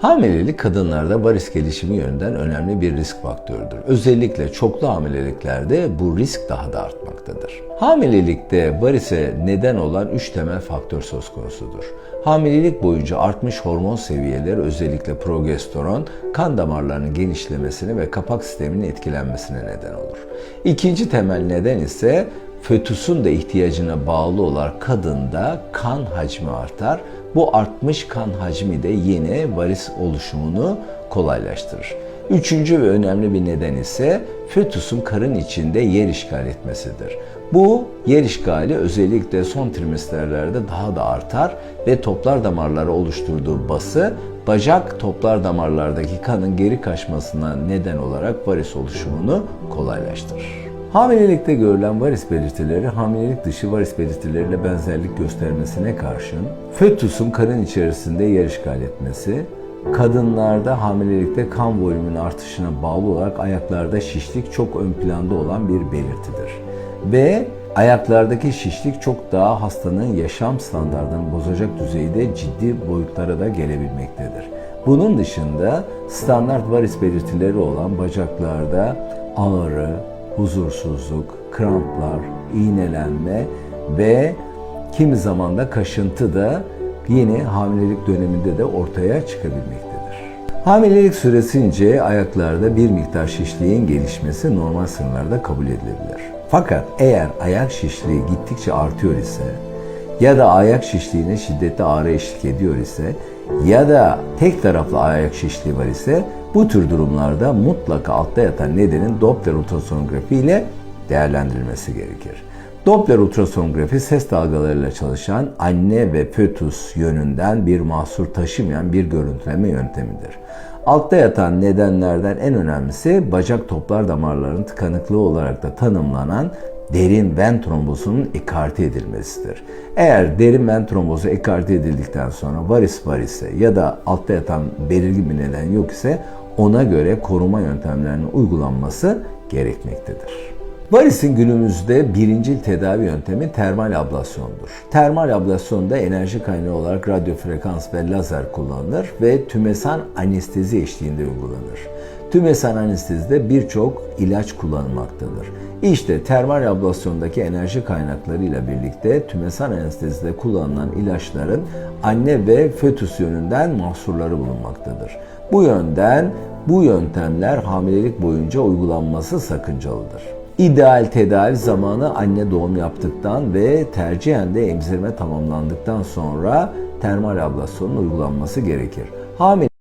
Hamilelik kadınlarda varis gelişimi yönünden önemli bir risk faktörüdür. Özellikle çoklu hamileliklerde bu risk daha da artmaktadır. Hamilelikte varise neden olan 3 temel faktör söz konusudur. Hamilelik boyunca artmış hormon seviyeleri özellikle progesteron kan damarlarının genişlemesine ve kapak sisteminin etkilenmesine neden olur. İkinci temel neden ise fötüsün de ihtiyacına bağlı olarak kadında kan hacmi artar. Bu artmış kan hacmi de yine varis oluşumunu kolaylaştırır. Üçüncü ve önemli bir neden ise fötüsün karın içinde yer işgal etmesidir. Bu yer işgali özellikle son trimesterlerde daha da artar ve toplar damarları oluşturduğu bası bacak toplar damarlardaki kanın geri kaçmasına neden olarak varis oluşumunu kolaylaştırır. Hamilelikte görülen varis belirtileri hamilelik dışı varis belirtileriyle benzerlik göstermesine karşın fötüsün karın içerisinde yer işgal etmesi, kadınlarda hamilelikte kan volümünün artışına bağlı olarak ayaklarda şişlik çok ön planda olan bir belirtidir. Ve ayaklardaki şişlik çok daha hastanın yaşam standartını bozacak düzeyde ciddi boyutlara da gelebilmektedir. Bunun dışında standart varis belirtileri olan bacaklarda ağrı, huzursuzluk, kramplar, iğnelenme ve kimi zaman da kaşıntı da yine hamilelik döneminde de ortaya çıkabilmektedir. Hamilelik süresince ayaklarda bir miktar şişliğin gelişmesi normal sınırlarda kabul edilebilir. Fakat eğer ayak şişliği gittikçe artıyor ise ya da ayak şişliğine şiddetli ağrı eşlik ediyor ise ya da tek taraflı ayak şişliği var ise bu tür durumlarda mutlaka altta yatan nedenin Doppler ultrasonografi ile değerlendirilmesi gerekir. Doppler ultrasonografi ses dalgalarıyla çalışan anne ve fötüs yönünden bir mahsur taşımayan bir görüntüleme yöntemidir. Altta yatan nedenlerden en önemlisi bacak toplar damarlarının tıkanıklığı olarak da tanımlanan derin ven trombosunun ekarte edilmesidir. Eğer derin ven trombozu ekarte edildikten sonra varis var ise ya da altta yatan belirgin bir neden yok ise ona göre koruma yöntemlerinin uygulanması gerekmektedir. Varisin günümüzde birincil tedavi yöntemi termal ablasyondur. Termal ablasyonda enerji kaynağı olarak radyo frekans ve lazer kullanılır ve tümesan anestezi eşliğinde uygulanır. Tümesan anestezide birçok ilaç kullanılmaktadır. İşte termal ablasyondaki enerji kaynaklarıyla birlikte tümesan anestezide kullanılan ilaçların anne ve fötüs yönünden mahsurları bulunmaktadır. Bu yönden bu yöntemler hamilelik boyunca uygulanması sakıncalıdır. İdeal tedavi zamanı anne doğum yaptıktan ve tercihen de emzirme tamamlandıktan sonra termal ablasyonun uygulanması gerekir. Hamile